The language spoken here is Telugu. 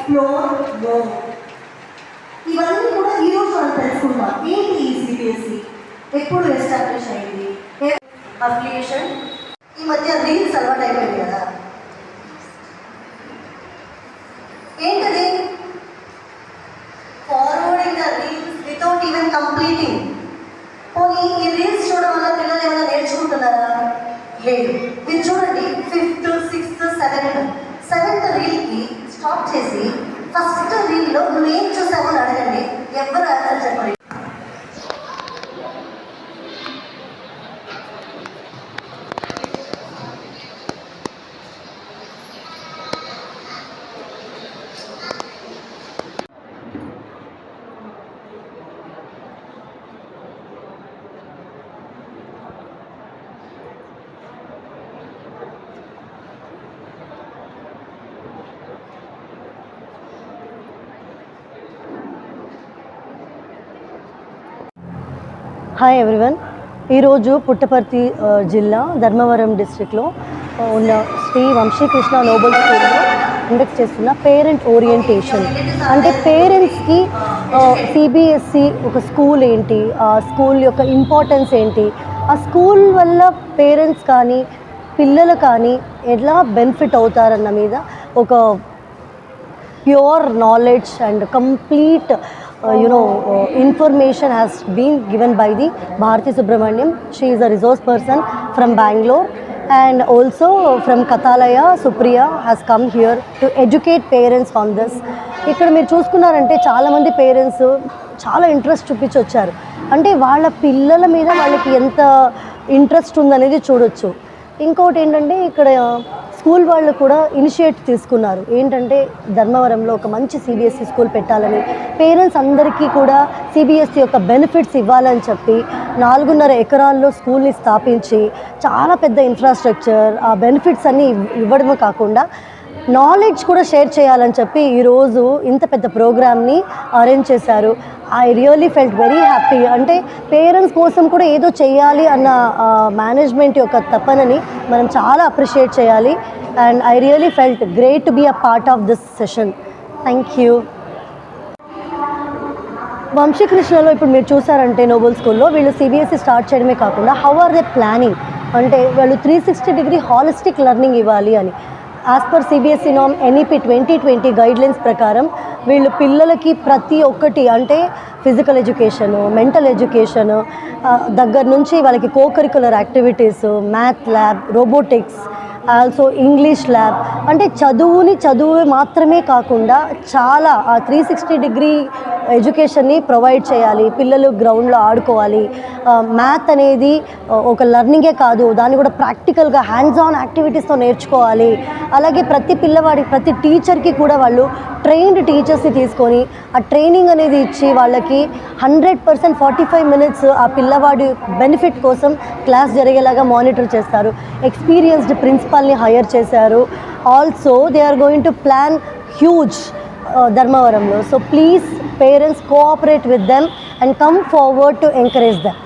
ఎక్స్ప్లోర్ మోర్ ఇవన్నీ కూడా ఈ రోజు మనం తెలుసుకుందాం. ఏంటి ఈ సిబిఎస్ఈ ఎప్పుడు ఎస్టాబ్లిష్ అయింది? అఫిలియేషన్ ఈ మధ్య రీల్స్ అలవాటు అయిపోయింది కదా. ఏంటది? Forwarding the reels without even completing పోనీ ఈ రీల్స్ చూడడం వల్ల పిల్లలు ఏమైనా నేర్చుకుంటున్నారా? లేదు. మీరు చూడండి ఫిఫ్త్ సిక్స్త్ సెవెంత్ సెవెంత్ రీల్కి చేసి ఫస్ట్ రీల్లో నువ్వేం చూసావు అని అడగండి. ఎవరు ఆన్సర్ చెప్పండి. హాయ్ ఎవ్రీవన్ ఈరోజు పుట్టపర్తి జిల్లా ధర్మవరం డిస్ట్రిక్ట్లో ఉన్న శ్రీ వంశీకృష్ణ నోబెల్ స్కూల్లో కండక్ట్ చేస్తున్న పేరెంట్ ఓరియంటేషన్ అంటే పేరెంట్స్కి సిబిఎస్సి ఒక స్కూల్ ఏంటి ఆ స్కూల్ యొక్క ఇంపార్టెన్స్ ఏంటి ఆ స్కూల్ వల్ల పేరెంట్స్ కానీ పిల్లలు కానీ ఎలా బెనిఫిట్ అవుతారన్న మీద ఒక pure knowledge and complete uh, you know uh, information has been given by the Bharati Subramaniam. She is a resource person from Bangalore and also from Kathalaya, Supriya has come here to educate parents on this. ఇక్కడ మీరు చూసుకున్నారంటే చాలామంది పేరెంట్స్ చాలా ఇంట్రెస్ట్ చూపించి వచ్చారు అంటే వాళ్ళ పిల్లల మీద వాళ్ళకి ఎంత ఇంట్రెస్ట్ ఉందనేది చూడొచ్చు ఇంకోటి ఏంటంటే ఇక్కడ స్కూల్ వాళ్ళు కూడా ఇనిషియేట్ తీసుకున్నారు. ఏంటంటే ధర్మవరంలో ఒక మంచి సిబిఎస్ఈ స్కూల్ పెట్టాలని పేరెంట్స్ అందరికీ కూడా సిబిఎస్ఈ యొక్క బెనిఫిట్స్ ఇవ్వాలని చెప్పి నాలుగున్నర ఎకరాల్లో స్కూల్ని స్థాపించి చాలా పెద్ద ఇన్ఫ్రాస్ట్రక్చర్ ఆ బెనిఫిట్స్ అన్నీ ఇవ్వడమే కాకుండా నాలెడ్జ్ కూడా షేర్ చేయాలని చెప్పి ఈరోజు ఇంత పెద్ద ప్రోగ్రామ్ని అరేంజ్ చేశారు. I really felt very happy అంటే పేరెంట్స్ కోసం కూడా ఏదో చేయాలి అన్న మేనేజ్మెంట్ యొక్క తపనని మనం చాలా అప్రిషియేట్ చేయాలి. And I really felt great to be a part of this session thank you వంశీకృష్ణలో ఇప్పుడు మీరు చూసారంటే నోబుల్ స్కూల్లో వీళ్ళు సిబిఎస్ఈ స్టార్ట్ చేయడమే కాకుండా హౌ ఆర్ దే ప్లానింగ్ అంటే వాళ్ళు three sixty degree holistic learning ఇవ్వాలి అని. యాజ్ పర్ సిబిఎస్ఈ నామ్ ఎన్ఈపి ట్వంటీ ట్వంటీ గైడ్లైన్స్ ప్రకారం వీళ్ళు పిల్లలకి ప్రతి ఒక్కటి అంటే ఫిజికల్ ఎడ్యుకేషన్ మెంటల్ ఎడ్యుకేషన్ దగ్గర నుంచి వాళ్ళకి cocurricular activities math lab robotics also English lab అంటే చదువుని చదువు మాత్రమే కాకుండా చాలా ఆ త్రీ సిక్స్టీ డిగ్రీ ఎడ్యుకేషన్ని ప్రొవైడ్ చేయాలి. పిల్లలు గ్రౌండ్లో ఆడుకోవాలి. మ్యాథ్ అనేది ఒక లర్నింగే కాదు. దాన్ని కూడా ప్రాక్టికల్గా హ్యాండ్స్ ఆన్ యాక్టివిటీస్తో నేర్చుకోవాలి. అలాగే ప్రతి పిల్లవాడికి ప్రతి టీచర్కి కూడా వాళ్ళు ట్రైన్డ్ టీచర్స్ని తీసుకొని ఆ ట్రైనింగ్ అనేది ఇచ్చి వాళ్ళకి hundred percent forty five minutes ఆ పిల్లవాడి బెనిఫిట్ కోసం క్లాస్ జరిగేలాగా మానిటర్ చేస్తారు. ఎక్స్పీరియన్స్డ్ ప్రిన్సిపాల్ని హైర్ చేశారు. Also they are going to plan huge ధర్మవరంలో. So please parents cooperate with them and come forward to encourage them